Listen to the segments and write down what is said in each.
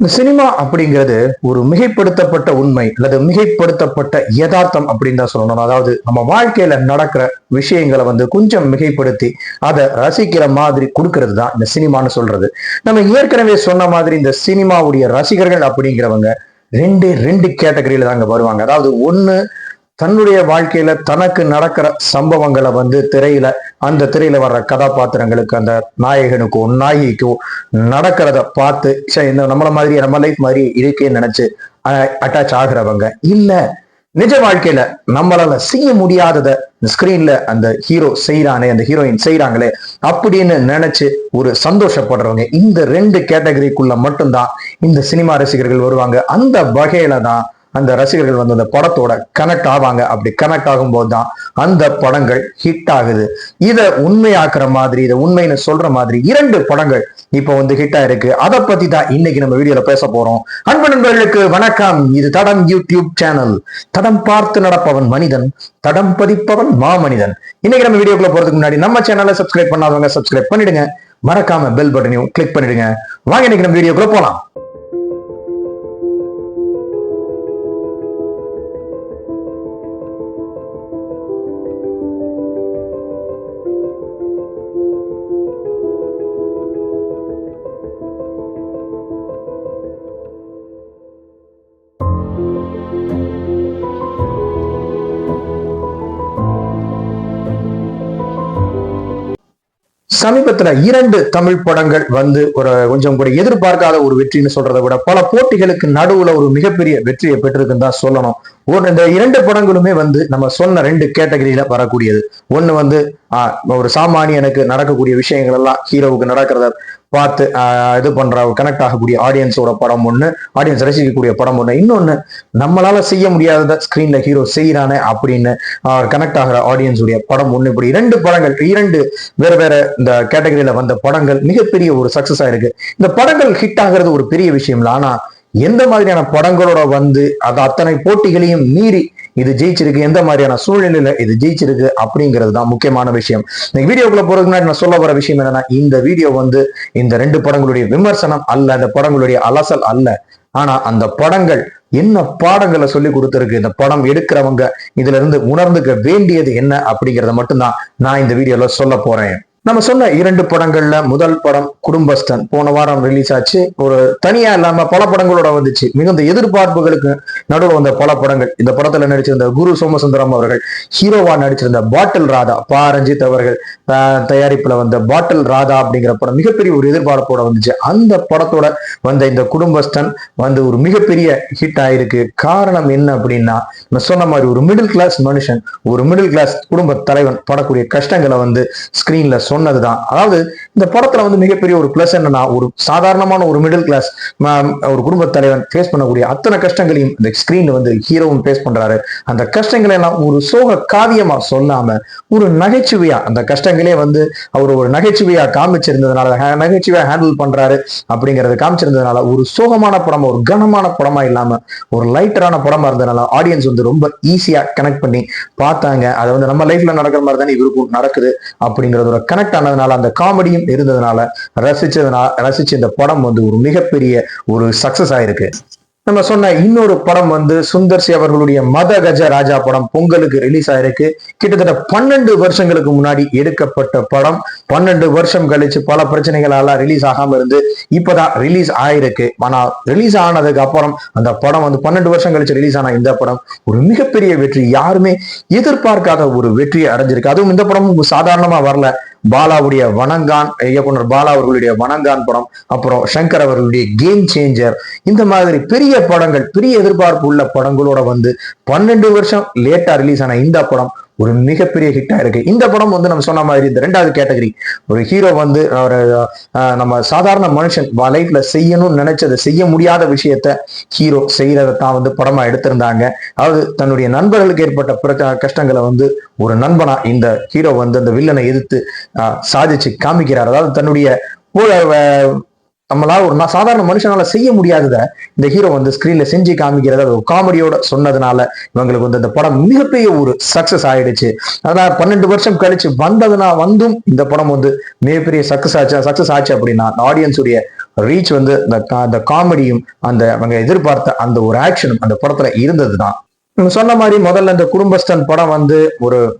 இந்த சினிமா அப்படிங்கிறது ஒரு மிகைப்படுத்தப்பட்ட உண்மை அல்லது மிகைப்படுத்தப்பட்ட யதார்த்தம் அப்படின்னு தான் சொல்லணும். அதாவது நம்ம வாழ்க்கையில நடக்கிற விஷயங்களை வந்து கொஞ்சம் மிகைப்படுத்தி அதை ரசிக்கிற மாதிரி கொடுக்கறது தான் இந்த சினிமான்னு சொல்றது. நம்ம ஏற்கனவே சொன்ன மாதிரி இந்த சினிமாவுடைய ரசிகர்கள் அப்படிங்கிறவங்க ரெண்டு ரெண்டு கேட்டகரியில தாங்க வருவாங்க. அதாவது ஒன்னு தன்னுடைய வாழ்க்கையில தனக்கு நடக்கிற சம்பவங்களை வந்து திரையில அந்த திரையில வர்ற கதாபாத்திரங்களுக்கு அந்த நாயகனுக்கோ நாயகிக்கோ நடக்கிறத பார்த்து இந்த நம்மள மாதிரி நம்ம லைஃப் மாதிரி இருக்கேன்னு நினைச்சு அட்டாச் ஆகுறவங்க இல்ல நிஜ வாழ்க்கையில நம்மளால செய்ய முடியாதத ஸ்கிரீன்ல அந்த ஹீரோ செய்யறானே அந்த ஹீரோயின் செய்யறாங்களே அப்படின்னு நினைச்சு ஒரு சந்தோஷப்படுறவங்க இந்த ரெண்டு கேட்டகரிக்குள்ள மட்டும்தான் இந்த சினிமா ரசிகர்கள் வருவாங்க. அந்த வகையில தான் அந்த ரசிகர்கள் வந்து அந்த படத்தோட கனெக்ட் ஆவாங்க. அப்படி கனெக்ட் ஆகும்போது தான் அந்த படங்கள் ஹிட் ஆகுது. இதை உண்மையாக்குற மாதிரி இதை உண்மைன்னு சொல்ற மாதிரி இரண்டு படங்கள் இப்போ வந்து ஹிட் ஆயிருக்கு. அதை பத்தி தான் இன்னைக்கு நம்ம வீடியோல பேச போறோம். அன்பு நண்பர்களுக்கு வணக்கம். இது தடம் யூடியூப் சேனல் தடம் பார்த்து நடப்பவன் மனிதன் தடம் பதிப்பவன் மாமனிதன். இன்னைக்கு நம்ம வீடியோக்குள்ள போறதுக்கு முன்னாடி நம்ம சேனலை சப்ஸ்கிரைப் பண்ணாதவங்க சப்ஸ்கிரைப் பண்ணிடுங்க. மறக்காம பெல் பட்டனையும் கிளிக் பண்ணிடுங்க. வாங்க இன்னைக்கு நம்ம வீடியோக்குள்ள போலாம். சமீபத்துல இரண்டு தமிழ் படங்கள் வந்து ஒரு கொஞ்சம் கூட எதிர்பார்க்காத ஒரு வெற்றின்னு சொல்றதை விட பல போட்டிகளுக்கு நடுவுல ஒரு மிகப்பெரிய வெற்றியை பெற்றிருக்குன்னு தான் சொல்லணும். ஒரு இந்த இரண்டு படங்களுமே வந்து நம்ம சொன்ன ரெண்டு கேட்டகரியில வரக்கூடியது. ஒன்று வந்து ஆஹ் ஒரு சாமானியனுக்கு நடக்கக்கூடிய விஷயங்கள் எல்லாம் ஹீரோவுக்கு நடக்கிறத பார்த்து ஆஹ் இது பண்ற கனெக்ட் ஆகக்கூடிய ஆடியன்ஸோட படம் ஒன்று ஆடியன்ஸ் ரசிக்கக்கூடிய படம் ஒன்று இன்னொன்னு நம்மளால செய்ய முடியாதத ஸ்க்ரீனில் ஹீரோ செய்யறானே அப்படின்னு கனெக்ட் ஆகிற ஆடியன்ஸுடைய படம் ஒன்று இப்படி இரண்டு படங்கள் இரண்டு வேற வேற இந்த கேட்டகரியில வந்த படங்கள் மிகப்பெரிய ஒரு சக்சஸ் ஆயிருக்கு இந்த படங்கள் ஹிட் ஆகிறது ஒரு பெரிய விஷயம் இல்லை. ஆனா எந்த மாதிரியான படங்களோட வந்து அது அத்தனை போட்டிகளையும் மீறி இது ஜெயிச்சிருக்கு எந்த மாதிரியான சூழ்நிலையில இது ஜெயிச்சிருக்கு அப்படிங்கிறது தான் முக்கியமான விஷயம். இந்த வீடியோக்குள்ள போறதுக்கு முன்னாடி நான் சொல்ல வர விஷயம் என்னன்னா இந்த வீடியோ வந்து இந்த ரெண்டு படங்களுடைய விமர்சனம் அல்ல அந்த படங்களுடைய அலசல் அல்ல. ஆனா அந்த படங்கள் என்ன பாடங்களை சொல்லி கொடுத்துருக்கு இந்த படம் எடுக்கிறவங்க இதுல இருந்து உணர்ந்துக்க வேண்டியது என்ன அப்படிங்கிறத மட்டும்தான் நான் இந்த வீடியோல சொல்ல போறேன். நம்ம சொன்ன இரண்டு படங்கள்ல முதல் படம் குடும்பஸ்தன். போன வாரம் ரிலீஸ் ஆச்சு. ஒரு தனியா இல்லாம பல படங்களோட வந்துச்சு. மிகுந்த எதிர்பார்ப்புகளுக்கு நடுவில் வந்த பல படங்கள். இந்த படத்துல நடிச்சிருந்த குரு சோமசுந்தரம் அவர்கள் ஹீரோவா நடிச்சிருந்த பாட்டில் ராதா பா. ரஞ்சித் அவர்கள் தயாரிப்புல வந்த பாட்டில் ராதா அப்படிங்கிற படம் மிகப்பெரிய ஒரு எதிர்பார்ப்போட வந்துச்சு. அந்த படத்தோட வந்த இந்த குடும்பஸ்தன் வந்து ஒரு மிகப்பெரிய ஹிட் ஆயிருக்கு. காரணம் என்ன அப்படின்னா நான் சொன்ன மாதிரி ஒரு மிடில் கிளாஸ் மனுஷன் ஒரு மிடில் கிளாஸ் குடும்ப தலைவன் படக்கூடிய கஷ்டங்களை வந்து ஸ்கிரீன்ல சொன்ன சொன்னதுதான். அதாவது இந்த படத்துல வந்து மிகப்பெரிய ஒரு பிளஸ் என்னன்னா ஒரு சாதாரணமான ஒரு மிடில் கிளாஸ் ஒரு குடும்ப தலைவன் ஃபேஸ் பண்ணக்கூடிய அத்தனை கஷ்டங்களையும் இந்த ஸ்கிரீன்ல வந்து ஹீரோவும் ஃபேஸ் பண்றாரு. அந்த கஷ்டங்களை எல்லாம் ஒரு சோக காவியமா சொல்லாம ஒரு நகைச்சுவையா அந்த கஷ்டங்களே வந்து அவர் ஒரு நகைச்சுவையா காமிச்சிருந்ததுனால நகைச்சுவையா ஹேண்டில் பண்றாரு அப்படிங்கறது காமிச்சிருந்ததுனால ஒரு சோகமான படமா ஒரு கனமான படமா இல்லாம ஒரு லைட்டரான படமா இருந்ததுனால ஆடியன்ஸ் வந்து ரொம்ப ஈஸியா கனெக்ட் பண்ணி பார்த்தாங்க. அதை வந்து நம்ம லைஃப்ல நடக்கிற மாதிரி தானே இவருக்கும் நடக்குது அப்படிங்கறது ஒரு கனெக்ட் ஆனதுனால அந்த காமெடியும் இருந்ததுனால ரசிச்சதுனால ரசிச்ச இந்த படம் வந்து ஒரு மிகப்பெரிய ஒரு சக்சஸ் ஆயிருக்கு. நம்ம சொன்ன இன்னொரு படம் வந்து சுந்தர் சி அவர்களுடைய மத கஜ ராஜா படம் பொங்கலுக்கு ரிலீஸ் ஆயிருக்கு. கிட்டத்தட்ட பன்னெண்டு வருஷங்களுக்கு முன்னாடி எடுக்கப்பட்ட படம். பன்னெண்டு வருஷம் கழிச்சு பல பிரச்சனைகளால ரிலீஸ் ஆகாம இருந்து இப்பதான் ரிலீஸ் ஆயிருக்கு. ஆனா ரிலீஸ் ஆனதுக்கு அப்புறம் அந்த படம் வந்து பன்னெண்டு வருஷம் கழிச்சு ரிலீஸ் ஆன இந்த படம் ஒரு மிகப்பெரிய வெற்றி. யாருமே எதிர்பார்க்காத ஒரு வெற்றியை அடைஞ்சிருக்கு. அதுவும் இந்த படம் சாதாரணமா வரல. பாலாவுடைய வணங்கான் இயக்குனர் பாலா அவர்களுடைய வணங்கான் படம் அப்புறம் சங்கர் அவர்களுடைய கேம் சேஞ்சர் இந்த மாதிரி பெரிய படங்கள் பெரிய எதிர்பார்ப்பு உள்ள படங்களோட வந்து பன்னெண்டு வருஷம் லேட்டா ரிலீஸ் ஆன இந்த படம் ஒரு மிகப்பெரிய ஹிட்டா இருக்கு இந்த படம் வந்து நம்ம சொன்ன மாதிரி இந்த ரெண்டாவது கேட்டகரி ஒரு ஹீரோ வந்து ஒரு நம்ம சாதாரண மனுஷன் லைஃப்ல செய்யணும்னு நினைச்சதை செய்ய முடியாத விஷயத்த ஹீரோ செய்யறதை தான் வந்து படமா எடுத்திருந்தாங்க. அதாவது தன்னுடைய நண்பர்களுக்கு ஏற்பட்ட பிரச்ச- கஷ்டங்களை வந்து ஒரு நண்பனா இந்த ஹீரோ வந்து அந்த வில்லனை எதிர்த்து சாதிச்சு காமிக்கிறார். அதாவது தன்னுடைய நம்மளால ஒரு நான் சாதாரண மனுஷனால செய்ய முடியாததை இந்த ஹீரோ வந்து ஸ்கிரீன்ல செஞ்சு காமிக்கிறத. ஒரு காமெடியோட சொன்னதுனால இவங்களுக்கு வந்து இந்த படம் மிகப்பெரிய ஒரு சக்சஸ் ஆயிடுச்சு. அதான் பன்னெண்டு வருஷம் கழிச்சு வந்ததுனா வந்தும் இந்த படம் வந்து மிகப்பெரிய சக்சஸ் ஆச்சு. சக்சஸ் ஆச்சு அப்படின்னா ஆடியன்ஸ் உடைய ரீச் வந்து அந்த கா- அந்த காமெடியும் அந்த அவங்க எதிர்பார்த்த அந்த ஒரு ஆக்ஷனும் அந்த படத்துல இருந்ததுதான். சொன்ன மாதிரி முதல்ல இந்த குடும்பஸ்தன் படம் வந்து ஒரு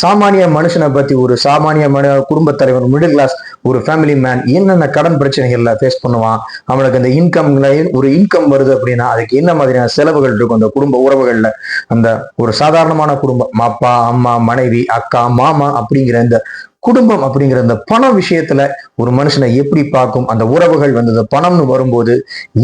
சாமானிய மனுஷனை பத்தி ஒரு சாமானிய மனு குடும்பத் தலைவர் மிடில் கிளாஸ் ஒரு ஃபேமிலி மேன் என்னென்ன கடன் பிரச்சனைகள்ல ஃபேஸ் பண்ணுவான்? அவனுக்கு அந்த இன்கம்ல ஒரு இன்கம் வருது அப்படின்னா அதுக்கு என்ன மாதிரியான செலவுகள் இருக்கும்? அந்த குடும்ப உறவுகள்ல அந்த ஒரு சாதாரணமான குடும்பம் அப்பா அம்மா மனைவி அக்கா மாமா அப்படிங்கிற இந்த குடும்பம் அப்படிங்கிற அந்த பண விஷயத்துல ஒரு மனுஷனை எப்படி பார்க்கும்? அந்த உறவுகள் வந்து அந்த பணம்னு வரும்போது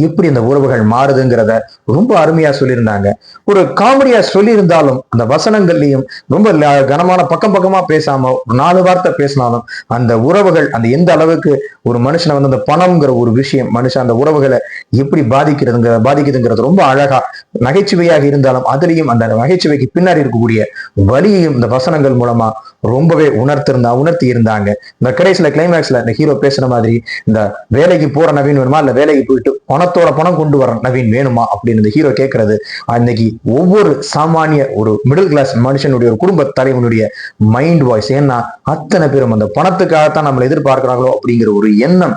எப்படி அந்த உறவுகள் மாறுதுங்கிறத ரொம்ப அருமையா சொல்லியிருந்தாங்க. ஒரு காமெடியா சொல்லியிருந்தாலும் அந்த வசனங்கள்லயும் ரொம்ப கனமான பக்கம் பக்கமா பேசாம ஒரு நாலு வார்த்தை பேசினாலும் அந்த உறவுகள் அந்த எந்த அளவுக்கு ஒரு மனுஷனை வந்து அந்த பணம்ங்கிற ஒரு விஷயம் மனுஷன் அந்த உறவுகளை எப்படி பாதிக்கிறதுங்க பாதிக்குதுங்கிறது ரொம்ப அழகா நகைச்சுவையாக இருந்தாலும் அதுலயும் அந்த நகைச்சுவைக்கு பின்னாடி இருக்கக்கூடிய வலியையும் இந்த வசனங்கள் மூலமா ரொம்பவே உணர்த்திருந்தா உணர்த்தி இருந்தாங்க. இந்த கடைசியில கிளைமேக்ஸ்ல இந்த ஹீரோ பேசுற மாதிரி இந்த வேலைக்கு போற நவீன் வேணுமா? இல்ல வேலைக்கு போயிட்டு பணத்தோட பணம் கொண்டு வர நவீன் வேணுமா? அப்படின்னு இந்த ஹீரோ கேட்கறது அன்னைக்கு ஒவ்வொரு சாமானிய ஒரு மிடில் கிளாஸ் மனுஷனுடைய ஒரு குடும்ப தலைவனுடைய மைண்ட் வாய்ஸ் ஏன்னா அத்தனை பேரும் அந்த பணத்துக்காகத்தான் நம்மளை எதிர்பார்க்கிறாங்களோ அப்படிங்கிற ஒரு எண்ணம்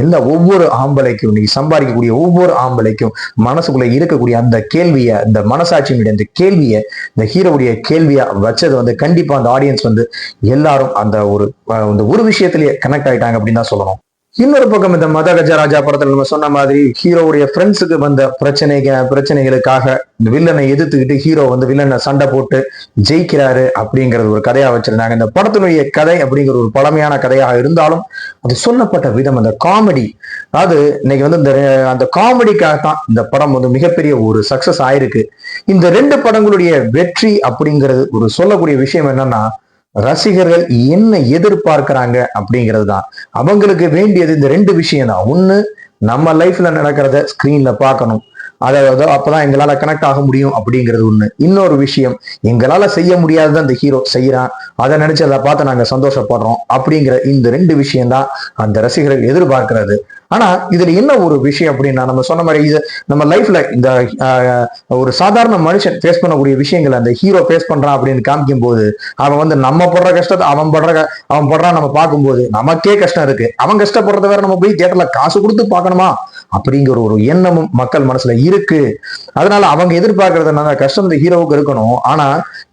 எல்லா ஒவ்வொரு ஆம்பளைக்கும் இன்னைக்கு சம்பாதிக்கக்கூடிய ஒவ்வொரு ஆம்பளைக்கும் மனசுக்குள்ள இருக்கக்கூடிய அந்த கேள்வியை இந்த மனசாட்சியினுடைய அந்த கேள்வியை இந்த ஹீரோவுடைய கேள்வியா வச்சது வந்து கண்டிப்பா அந்த ஆடியன்ஸ் வந்து எல்லாரும் அந்த ஒரு இந்த ஒரு விஷயத்திலேயே கனெக்ட் ஆயிட்டாங்க அப்படின்னு தான் சொல்லணும். இன்னொரு பக்கம் இந்த மத கஜராஜா படத்துல நம்ம சொன்ன மாதிரி ஹீரோவுடைய ஃப்ரெண்ட்ஸுக்கு வந்த பிரச்சனைக பிரச்சனைகளுக்காக இந்த வில்லனை எதிர்த்துக்கிட்டு ஹீரோ வந்து வில்லனை சண்டை போட்டு ஜெயிக்கிறாரு அப்படிங்கிறது ஒரு கதையா வச்சிருந்தாங்க. இந்த படத்தினுடைய கதை அப்படிங்கிற ஒரு பழமையான கதையாக இருந்தாலும் அது சொல்லப்பட்ட விதம் அந்த காமெடி அதாவது இன்னைக்கு வந்து இந்த அந்த காமெடிக்காக தான் இந்த படம் வந்து மிகப்பெரிய ஒரு சக்சஸ் ஆயிருக்கு. இந்த ரெண்டு படங்களுடைய வெற்றி அப்படிங்கிறது ஒரு சொல்லக்கூடிய விஷயம் என்னன்னா ரசிகர்கள் என்ன எதிர்பார்க்கிறாங்க அப்படிங்கிறது தான் அவங்களுக்கு வேண்டியது இந்த ரெண்டு விஷயம் தான். ஒண்ணு நம்ம லைஃப்ல நடக்கிறத ஸ்கிரீன்ல பார்க்கணும். அதாவது அப்பதான் எங்களால கனெக்ட் ஆக முடியும் அப்படிங்கிறது ஒண்ணு. இன்னொரு விஷயம் எங்களால செய்ய முடியாததான் அந்த ஹீரோ செய்யறான் அதை நினைச்சு அதை பார்த்து நாங்க சந்தோஷப்படுறோம் அப்படிங்கிற இந்த ரெண்டு விஷயம் தான் அந்த ரசிகர்கள் எதிர்பார்க்கிறது. ஆனா இதுல என்ன ஒரு விஷயம் அப்படின்னா நம்ம சொன்ன மாதிரி இது நம்ம லைஃப்ல இந்த ஆஹ், ஒரு சாதாரண மனுஷன் ஃபேஸ் பண்ணக்கூடிய விஷயங்களை அந்த ஹீரோ ஃபேஸ் பண்றான் அப்படின்னு காமிக்கும் போது அவன் வந்து நம்ம படுற கஷ்டத்தை அவன் படுற அவன் படுறான் நம்ம பார்க்கும்போது நமக்கே கஷ்டம் இருக்கு. அவன் கஷ்டப்படுறத வேற நம்ம போய் தியேட்டர்ல காசு கொடுத்து பார்க்கணுமா? அப்படிங்கிற ஒரு எண்ணமும் மக்கள் மனசுல இருக்கு. அதனால அவங்க எதிர்பார்க்கறது என்னன்னா கஷ்டம் இந்த ஹீரோவுக்கு இருக்கணும். ஆனா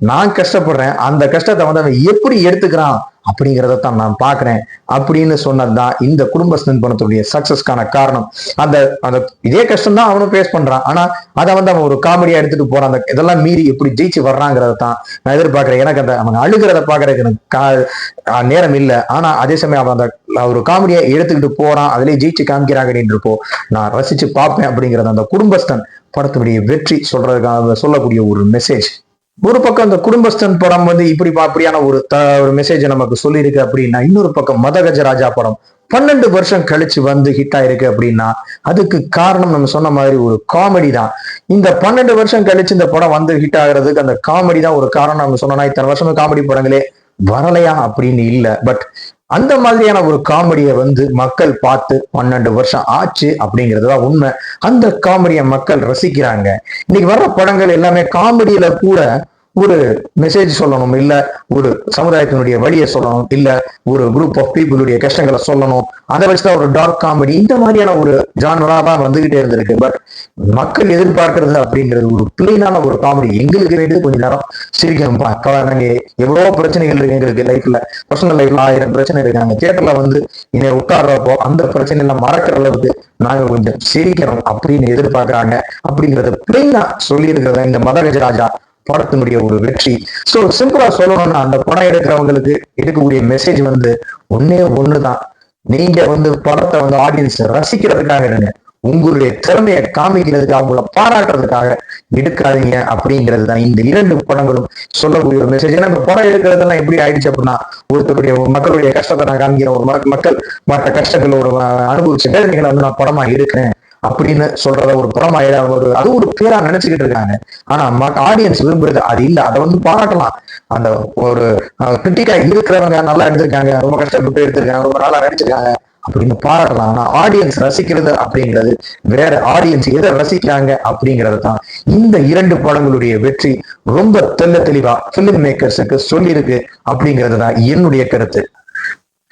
நான் கஷ்டப்படுறேன். அந்த கஷ்டத்தை வந்து அவன் எப்படி எடுத்துக்கிறான்? அப்படிங்கிறத தான் நான் பார்க்குறேன். அப்படின்னு சொன்னது தான் இந்த குடும்ப படத்துடைய சக்ஸஸ்க்கான காரணம். அந்த அந்த இதே கஷ்டம் தான் அவனும் ஃபேஸ் பண்ணுறான் ஆனால் அதை வந்து அவன் ஒரு காமெடியாக எடுத்துகிட்டு போகிறான் அந்த இதெல்லாம் மீறி எப்படி ஜெயிச்சு வர்றாங்கிறத தான் நான் எதிர்பார்க்குறேன். எனக்கு அந்த அவன் அழுகிறத பார்க்குறதுக்கு எனக்கு கா- நேரம் இல்லை. ஆனால் அதே சமயம் அவன் அந்த ஒரு காமெடியை எடுத்துக்கிட்டு போகிறான் அதிலே ஜெயிச்சு காமிக்கிறாங்க அப்படின்றப்போ நான் ரசித்து பார்ப்பேன் அப்படிங்கிறத அந்த குடும்பஸ்தன் படத்துடைய வெற்றி சொல்றதுக்காக சொல்லக்கூடிய ஒரு மெசேஜ் ஒரு பக்கம் அந்த குடும்பஸ்தன் படம் வந்து இப்படி பா- அப்படியான ஒரு த ஒரு மெசேஜ் நமக்கு சொல்லியிருக்கு அப்படின்னா இன்னொரு பக்கம் மதகஜ ராஜா படம். பன்னெண்டு வருஷம் கழிச்சு வந்து ஹிட் ஆயிருக்கு அப்படின்னா அதுக்கு காரணம் நம்ம சொன்ன மாதிரி ஒரு காமெடி தான். இந்த பன்னெண்டு வருஷம் கழிச்சு இந்த படம் வந்து ஹிட் ஆகுறதுக்கு அந்த காமெடி தான் ஒரு காரணம். நம்ம சொன்னோம்னா இத்தனை வருஷம் காமெடி படங்களே வரலையா அப்படின்னு இல்ல. பட் அந்த மாதிரியான ஒரு காமெடியை வந்து மக்கள் பார்த்து பன்னெண்டு வருஷம் ஆச்சு அப்படிங்கிறது தான் உண்மை. அந்த காமெடியை மக்கள் ரசிக்கிறாங்க. இன்னைக்கு வர்ற படங்கள் எல்லாமே காமெடியில கூட ஒரு மெசேஜ் சொல்லணும் இல்ல ஒரு சமுதாயத்தினுடைய வழியை சொல்லணும் இல்ல ஒரு குரூப் ஆஃப் பீப்புளுடைய கஷ்டங்களை சொல்லணும். அதை வச்சுதான் ஒரு டார்க் காமெடி இந்த மாதிரியான ஒரு ஜானரா தான் வந்துகிட்டே இருந்திருக்கு. பட் மக்கள் எதிர்பார்க்கறது அப்படிங்கிறது ஒரு பிளெயினான ஒரு காமெடி எங்களுக்கு வேண்டியது கொஞ்ச நேரம் சிரிக்கணும்ப்பா நாங்க எவ்வளவோ பிரச்சனைகள் இருக்கு எங்களுக்கு லைஃப்ல பர்சனல் லைஃப்ல ஆயிரம் பிரச்சனை இருக்கு. நாங்க தியேட்டர்ல வந்து இன்னை உட்கார்றப்போ அந்த பிரச்சனை எல்லாம் மறக்கிற அளவுக்கு நாங்க கொஞ்சம் சிரிக்கிறோம் அப்படின்னு எதிர்பார்க்கறாங்க. அப்படிங்கறத பிளெயினா சொல்லி இருக்கிறத இந்த மதகஜராஜா படத்தினுடைய ஒரு வெற்றி. சோ சிம்பிளா சொல்லணும்னா அந்த படம் எடுக்கிறவங்களுக்கு எடுக்கக்கூடிய மெசேஜ் வந்து ஒன்னே ஒண்ணுதான். நீங்க வந்து படத்தை வந்து ஆடியன்ஸ் ரசிக்கிறதுக்காக இருங்க உங்களுடைய திறமையை காமிக்கிறதுக்காக அவங்கள பாராட்டுறதுக்காக எடுக்காதீங்க அப்படிங்கிறது தான். இந்த இரண்டு படங்களும் சொல்லக்கூடிய ஒரு மெசேஜ் ஏன்னா இந்த படம் எடுக்கிறதெல்லாம் எப்படி ஆயிடுச்சு அப்படின்னா ஒருத்தருடைய மக்களுடைய கஷ்டத்தை நான் காமிக்கிறேன். ஒரு மக்கள் மற்ற கஷ்டங்கள் ஒரு அஹ், அனுபவிச்ச வேதனைகளை வந்து நான் படமா எடுக்கிறேன். அப்படின்னு சொல்றத ஒரு படமா ஒரு அது ஒரு பேரா நினைச்சுக்கிட்டு இருக்காங்க. ஆனா ஆடியன்ஸ் விரும்புறது அது இல்ல. அதை வந்து பாராட்டலாம். அந்த ஒரு கிரிட்டிக்கா இருக்கிறவங்க நல்லா எடுத்திருக்காங்க. ரொம்ப கஷ்டப்பட்டு எடுத்திருக்காங்க. ரொம்ப நல்லா நடிச்சிருக்காங்க. அப்படின்னு பாராட்டலாம். ஆனா ஆடியன்ஸ் ரசிக்கிறது அப்படிங்கிறது வேற ஆடியன்ஸ் எதை ரசிக்கிறாங்க அப்படிங்கிறது தான் இந்த இரண்டு படங்களுடைய வெற்றி. ரொம்ப தெல்ல தெளிவா பிலிம் மேக்கர்ஸுக்கு சொல்லியிருக்கு அப்படிங்கிறது தான் என்னுடைய கருத்து.